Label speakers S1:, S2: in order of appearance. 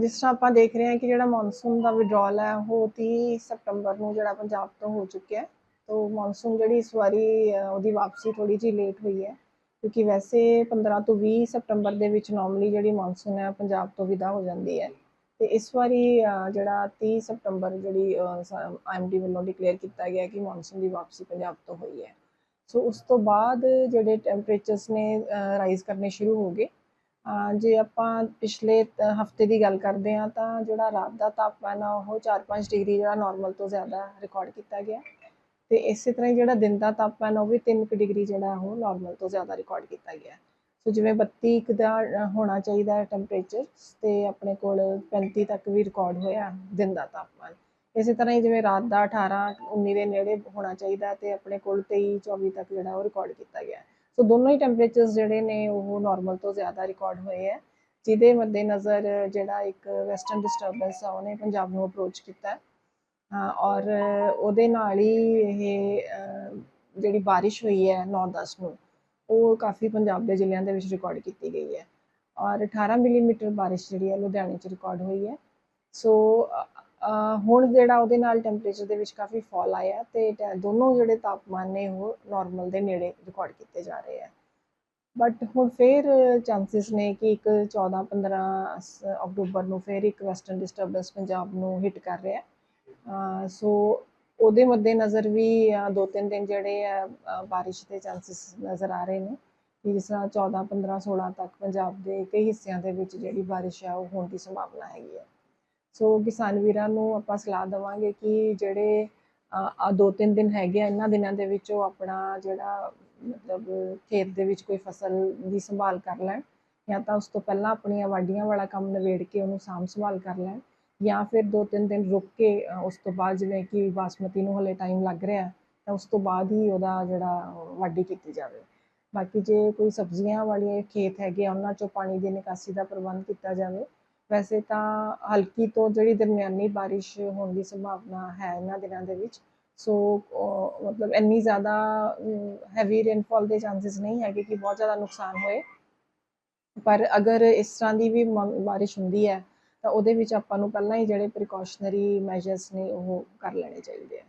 S1: ਜਿਸ ਤਰ੍ਹਾਂ ਆਪਾਂ ਦੇਖ ਰਹੇ ਹਾਂ ਕਿ ਜਿਹੜਾ ਮੌਨਸੂਨ ਦਾ ਵਿਡਰਾਲ ਹੈ, ਉਹ 30 ਸਤੰਬਰ ਨੂੰ ਜਿਹੜਾ ਪੰਜਾਬ ਤੋਂ ਹੋ ਚੁੱਕਿਆ ਹੈ। ਤੋਂ ਮੌਨਸੂਨ ਜਿਹੜੀ ਇਸ ਵਾਰੀ ਉਹਦੀ ਵਾਪਸੀ ਥੋੜੀ ਜਿਹੀ ਲੇਟ ਹੋਈ ਹੈ। ਕਿਉਂਕਿ ਵੈਸੇ 15 ਤੋਂ 20 ਸਤੰਬਰ ਦੇ ਵਿੱਚ ਨਾਰਮਲੀ ਜਿਹੜੀ ਮੌਨਸੂਨ ਹੈ, ਪੰਜਾਬ ਤੋਂ ਵਿਦਾ ਹੋ ਜਾਂਦੀ ਹੈ। ਤੇ ਇਸ ਵਾਰੀ ਜਿਹੜਾ 30 ਸਤੰਬਰ ਜਿਹੜੀ ਆਈਐਮਡੀ ਵੱਲੋਂ ਡਿਕਲੇਅਰ ਕੀਤਾ ਗਿਆ ਕਿ ਮੌਨਸੂਨ ਦੀ ਵਾਪਸੀ ਪੰਜਾਬ ਤੋਂ ਹੋਈ ਹੈ। ਸੋ ਉਸ ਤੋਂ ਬਾਅਦ ਜਿਹੜੇ ਟੈਂਪਰੇਚਰਸ ਨੇ ਰਾਈਜ਼ ਕਰਨੇ ਸ਼ੁਰੂ ਹੋ ਗਏ। ਜੇ ਆਪਾਂ ਪਿਛਲੇ ਹਫ਼ਤੇ ਦੀ ਗੱਲ ਕਰਦੇ ਹਾਂ ਤਾਂ ਜਿਹੜਾ ਰਾਤ ਦਾ ਤਾਪਮਾਨ ਆ ਉਹ 4-5 ਡਿਗਰੀ ਜਿਹੜਾ ਨਾਰਮਲ ਤੋਂ ਜ਼ਿਆਦਾ ਰਿਕਾਰਡ ਕੀਤਾ ਗਿਆ। ਤੇ ਇਸੇ ਤਰ੍ਹਾਂ ਹੀ ਜਿਹੜਾ ਦਿਨ ਦਾ ਤਾਪਮਾਨ ਉਹ ਵੀ 3 ਡਿਗਰੀ ਜਿਹੜਾ ਉਹ ਨਾਰਮਲ ਤੋਂ ਜ਼ਿਆਦਾ ਰਿਕਾਰਡ ਕੀਤਾ ਗਿਆ। ਸੋ ਜਿਵੇਂ 32 ਕੁ ਦਾ ਹੋਣਾ ਚਾਹੀਦਾ ਹੈ ਟੈਂਪਰੇਚਰ ਤੇ ਆਪਣੇ ਕੋਲ 35 ਤੱਕ ਵੀ ਰਿਕਾਰਡ ਹੋਇਆ ਦਿਨ ਦਾ ਤਾਪਮਾਨ। ਇਸੇ ਤਰ੍ਹਾਂ ਹੀ ਜਿਵੇਂ ਰਾਤ ਦਾ 18 19 ਦੇ ਨੇੜੇ ਹੋਣਾ ਚਾਹੀਦਾ ਤੇ ਆਪਣੇ ਕੋਲ 23 24 ਤੱਕ ਜਿਹੜਾ ਉਹ ਰਿਕਾਰਡ ਕੀਤਾ ਗਿਆ। ਸੋ ਦੋਨੋਂ ਹੀ ਟੈਂਪਰੇਚਰਸ ਜਿਹੜੇ ਨੇ ਉਹ ਨਾਰਮਲ ਤੋਂ ਜ਼ਿਆਦਾ ਰਿਕਾਰਡ ਹੋਏ ਹੈ ਜਿਹਦੇ ਮੱਦੇ ਨਜ਼ਰ ਜਿਹੜਾ ਇੱਕ ਵੈਸਟਰਨ ਡਿਸਟਰਬੈਂਸ ਆ ਉਹਨੇ ਪੰਜਾਬ ਨੂੰ ਅਪਰੋਚ ਕੀਤਾ ਹਾਂ, ਔਰ ਉਹਦੇ ਨਾਲ ਹੀ ਇਹ ਜਿਹੜੀ ਬਾਰਿਸ਼ ਹੋਈ ਹੈ 9-10 ਨੂੰ ਉਹ ਕਾਫੀ ਪੰਜਾਬ ਦੇ ਜ਼ਿਲ੍ਹਿਆਂ ਦੇ ਵਿੱਚ ਰਿਕਾਰਡ ਕੀਤੀ ਗਈ ਹੈ। ਔਰ 18 ਮਿਲੀਮੀਟਰ ਬਾਰਿਸ਼ ਜਿਹੜੀ ਹੈ ਲੁਧਿਆਣੇ 'ਚ ਰਿਕਾਰਡ ਹੋਈ ਹੈ। ਸੋ ਹੁਣ ਜਿਹੜਾ ਉਹਦੇ ਨਾਲ ਟੈਂਪਰੇਚਰ ਦੇ ਵਿੱਚ ਕਾਫੀ ਫਾਲ ਆਇਆ ਤੇ ਟੈ- ਦੋਨੋਂ ਜਿਹੜੇ ਤਾਪਮਾਨ ਨੇ ਉਹ ਨਾਰਮਲ ਦੇ ਨੇੜੇ ਰਿਕਾਰਡ ਕੀਤੇ ਜਾ ਰਹੇ ਆ ਬਟ ਹੁਣ ਫੇਰ ਚਾਂਸਸ ਨੇ ਕਿ ਇੱਕ 14 15 ਸ- ਅਕਤੂਬਰ ਨੂੰ ਫੇਰ ਇੱਕ ਵੈਸਟਰਨ ਡਿਸਟਰਬੈਂਸ ਪੰਜਾਬ ਨੂੰ ਹਿੱਟ ਕਰ ਰਿਹਾ ਸੋ ਉਹਦੇ ਮੱਦੇ ਨਜ਼ਰ ਵੀ ਦੋ ਤਿੰਨ ਦਿਨ ਜਿਹੜੇ ਆ ਅ, ਬਾਰਿਸ਼ ਦੇ ਚਾਂਸਸ ਨਜ਼ਰ ਆ ਰਹੇ ਨੇ ਕਿ ਜਿਸ ਤਰ੍ਹਾਂ 14 15 16 ਤੱਕ ਪੰਜਾਬ ਦੇ ਕਈ ਹਿੱਸਿਆਂ ਦੇ ਵਿੱਚ ਜਿਹੜੀ ਬਾਰਿਸ਼ ਆ ਉਹ ਹੋਣ ਦੀ ਸੰਭਾਵਨਾ ਹੈਗੀ ਹੈ। ਸੋ ਕਿਸਾਨ ਵੀਰਾਂ ਨੂੰ ਆਪਾਂ ਸਲਾਹ ਦੇਵਾਂਗੇ ਕਿ ਜਿਹੜੇ ਆ ਦੋ ਤਿੰਨ ਦਿਨ ਹੈਗੇ ਆ, ਇਹਨਾਂ ਦਿਨਾਂ ਦੇ ਵਿੱਚ ਉਹ ਆਪਣਾ ਜਿਹੜਾ, ਮਤਲਬ ਖੇਤ ਦੇ ਵਿੱਚ ਕੋਈ ਫਸਲ ਦੀ ਸੰਭਾਲ ਕਰ ਲੈਣ ਜਾਂ ਤਾਂ ਉਸ ਤੋਂ ਪਹਿਲਾਂ ਆਪਣੀਆਂ ਵਾਢੀਆਂ ਵਾਲਾ ਕੰਮ ਨਿਬੇੜ ਕੇ ਉਹਨੂੰ ਸਾਂਭ ਸੰਭਾਲ ਕਰ ਲੈਣ ਜਾਂ ਫਿਰ ਦੋ ਤਿੰਨ ਦਿਨ ਰੁਕ ਕੇ ਉਸ ਤੋਂ ਬਾਅਦ ਜਿਵੇਂ ਕਿ ਬਾਸਮਤੀ ਨੂੰ ਹਲੇ ਟਾਈਮ ਲੱਗ ਰਿਹਾ, ਤਾਂ ਉਸ ਤੋਂ ਬਾਅਦ ਹੀ ਉਹਦਾ ਜਿਹੜਾ ਵਾਢੀ ਕੀਤੀ ਜਾਵੇ। ਬਾਕੀ ਜੇ ਕੋਈ ਸਬਜ਼ੀਆਂ ਵਾਲੇ ਖੇਤ ਹੈਗੇ ਆ, ਉਹਨਾਂ ਚੋਂ ਪਾਣੀ ਦੀ ਨਿਕਾਸੀ ਦਾ ਪ੍ਰਬੰਧ ਕੀਤਾ ਜਾਵੇ ਵੈਸੇ ਤਾਂ ਹਲਕੀ ਤੋਂ ਜਿਹੜੀ ਦਰਮਿਆਨੀ ਬਾਰਿਸ਼ ਹੋਣ ਦੀ ਸੰਭਾਵਨਾ ਹੈ ਇਹਨਾਂ ਦਿਨਾਂ ਦੇ ਵਿੱਚ, ਸੋ ਮਤਲਬ ਇੰਨੀ ਜ਼ਿਆਦਾ ਹੈਵੀ ਰੇਨਫਾਲ ਦੇ ਚਾਂਸਸ ਨਹੀਂ ਹੈਗੇ ਕਿ ਬਹੁਤ ਜ਼ਿਆਦਾ ਨੁਕਸਾਨ ਹੋਏ। ਪਰ ਅਗਰ ਇਸ ਤਰ੍ਹਾਂ ਦੀ ਵੀ ਬਾਰਿਸ਼ ਹੁੰਦੀ ਹੈ, ਤਾਂ ਉਹਦੇ ਵਿੱਚ ਆਪਾਂ ਨੂੰ ਪਹਿਲਾਂ ਹੀ ਜਿਹੜੇ ਪ੍ਰੀਕਾਸ਼ਨਰੀ ਮੈਜਰਸ ਨੇ ਉਹ ਕਰ ਲੈਣੇ ਚਾਹੀਦੇ ਆ।